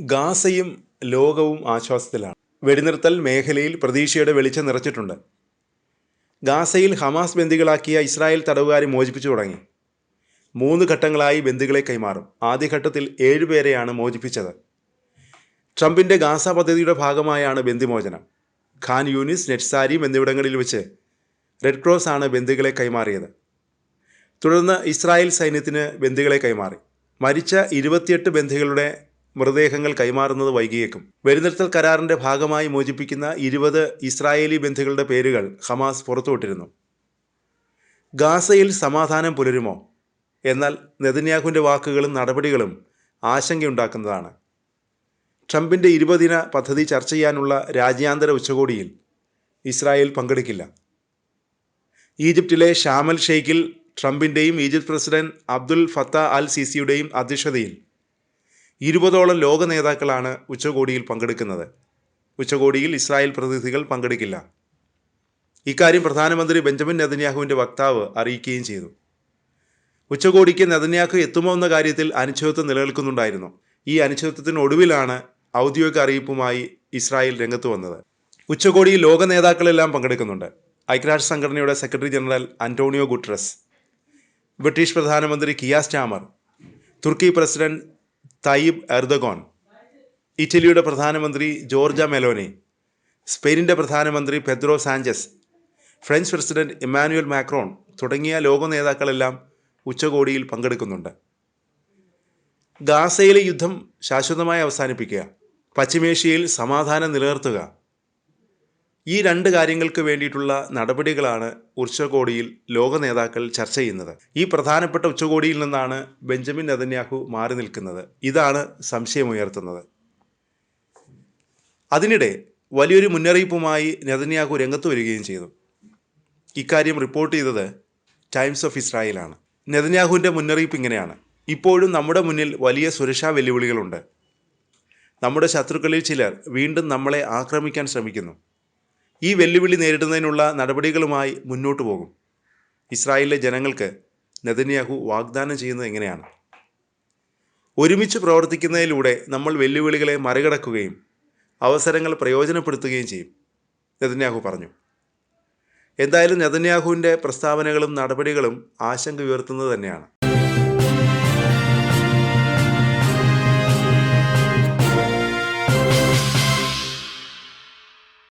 ഗാസയും ലോകവും ആശ്വാസത്തിലാണ്. വെടിനിർത്തൽ മേഖലയിൽ പ്രതീക്ഷയുടെ വെളിച്ചം നിറച്ചിട്ടുണ്ട്. ഗാസയിൽ ഹമാസ് ബന്ദികളാക്കിയ ഇസ്രായേൽ തടവുകാരെ മോചിപ്പിച്ചു തുടങ്ങി. മൂന്ന് ഘട്ടങ്ങളായി ബന്ദികളെ കൈമാറും. ആദ്യഘട്ടത്തിൽ ഏഴുപേരെയാണ് മോചിപ്പിച്ചത്. ട്രംപിന്റെ ഗാസ പദ്ധതിയുടെ ഭാഗമായാണ് ബന്ദിമോചനം. ഖാൻ യൂനിസ് നെറ്റ്സാരിം എന്നിവിടങ്ങളിൽ വെച്ച് റെഡ് ക്രോസ് ആണ് ബന്ദികളെ കൈമാറിയത്. തുടർന്ന് ഇസ്രായേൽ സൈന്യത്തിന് ബന്ദികളെ കൈമാറി. മരിച്ച ഇരുപത്തിയെട്ട് ബന്ദികളുടെ മൃതദേഹങ്ങൾ കൈമാറുന്നത് വൈകിയേക്കും. വെടിനിർത്തൽ കരാറിന്റെ ഭാഗമായി മോചിപ്പിക്കുന്ന ഇരുപത് ഇസ്രായേലി ബന്ധുക്കളുടെ പേരുകൾ ഹമാസ് പുറത്തുവിട്ടിരുന്നു. ഗാസയിൽ സമാധാനം പുലരുമോ? എന്നാൽ നെതന്യാഹുവിന്റെ വാക്കുകളും നടപടികളും ആശങ്കയുണ്ടാക്കുന്നതാണ്. ട്രംപിന്റെ ഇരുപതിന പദ്ധതി ചർച്ച ചെയ്യാനുള്ള രാജ്യാന്തര ഉച്ചകോടിയിൽ ഇസ്രായേൽ പങ്കെടുക്കില്ല. ഈജിപ്തിലെ ഷാമൽ ഷെയ്ഖിൽ ട്രംപിന്റെയും Egypt president Abdul Fattah al സിസിയുടെയും അധ്യക്ഷതയിൽ ഇരുപതോളം ലോക നേതാക്കളാണ് ഉച്ചകോടിയിൽ പങ്കെടുക്കുന്നത്. ഉച്ചകോടിയിൽ ഇസ്രായേൽ പ്രതിനിധികൾ പങ്കെടുക്കില്ല. ഇക്കാര്യം പ്രധാനമന്ത്രി ബെഞ്ചമിൻ നെതന്യാഹുവിന്റെ വക്താവ് അറിയിക്കുകയും ചെയ്തു. ഉച്ചകോടിക്ക് നെതന്യാഹു എത്തുമോ എന്ന കാര്യത്തിൽ അനിശ്ചിതത്വം നിലനിൽക്കുന്നുണ്ടായിരുന്നു. ഈ അനിശ്ചിതത്വത്തിന് ഒടുവിലാണ് ഔദ്യോഗിക അറിയിപ്പുമായി ഇസ്രായേൽ രംഗത്ത് വന്നത്. ഉച്ചകോടിയിൽ ലോക നേതാക്കളെല്ലാം പങ്കെടുക്കുന്നുണ്ട്. ഐക്യരാഷ്ട്ര സംഘടനയുടെ secretary general Antonio Guterres British പ്രധാനമന്ത്രി കിയാസ് സ്റ്റാമർ തുർക്കി പ്രസിഡന്റ് തയ്യിബ് എർദഗോൺ ഇറ്റലിയുടെ പ്രധാനമന്ത്രി ജോർജ മെലോനി സ്പെയിനിന്റെ പ്രധാനമന്ത്രി Pedro Sanchez French president Emmanuel Macron തുടങ്ങിയ ലോക നേതാക്കളെല്ലാം ഉച്ചകോടിയിൽ പങ്കെടുക്കുന്നുണ്ട്. ഗാസയിലെ യുദ്ധം ശാശ്വതമായി അവസാനിപ്പിക്കുക പശ്ചിമേഷ്യയിൽ സമാധാനം നിലനിർത്തുക ഈ രണ്ട് കാര്യങ്ങൾക്ക് വേണ്ടിയിട്ടുള്ള നടപടികളാണ് ഉച്ചകോടിയിൽ ലോക നേതാക്കൾ ചർച്ച ചെയ്യുന്നത്. ഈ പ്രധാനപ്പെട്ട ഉച്ചകോടിയിൽ നിന്നാണ് ബെഞ്ചമിൻ നെതന്യാഹു മാറി നിൽക്കുന്നത്. ഇതാണ് സംശയമുയർത്തുന്നത്. അതിനിടെ വലിയൊരു മുന്നറിയിപ്പുമായി നെതന്യാഹു രംഗത്ത് വരികയും ചെയ്തു. ഇക്കാര്യം റിപ്പോർട്ട് ചെയ്തത് ടൈംസ് ഓഫ് ഇസ്രായേലാണ്. നെതന്യാഹുവിന്റെ മുന്നറിയിപ്പ് ഇങ്ങനെയാണ്. ഇപ്പോഴും നമ്മുടെ മുന്നിൽ വലിയ സുരക്ഷാ വെല്ലുവിളികളുണ്ട്. നമ്മുടെ ശത്രുക്കളിൽ ചിലർ വീണ്ടും നമ്മളെ ആക്രമിക്കാൻ ശ്രമിക്കുന്നു. ഈ വെല്ലുവിളി നേരിടുന്നതിനുള്ള നടപടികളുമായി മുന്നോട്ട് പോകും. ഇസ്രായേലിലെ ജനങ്ങൾക്ക് നെതന്യാഹു വാഗ്ദാനം ചെയ്യുന്നത് എങ്ങനെയാണ്? ഒരുമിച്ച് പ്രവർത്തിക്കുന്നതിലൂടെ നമ്മൾ വെല്ലുവിളികളെ മറികടക്കുകയും അവസരങ്ങൾ പ്രയോജനപ്പെടുത്തുകയും ചെയ്യും നെതന്യാഹു പറഞ്ഞു. എന്തായാലും നെതന്യാഹുവിന്റെ പ്രസ്താവനകളും നടപടികളും ആശങ്ക ഉയർത്തുന്നത് തന്നെയാണ്.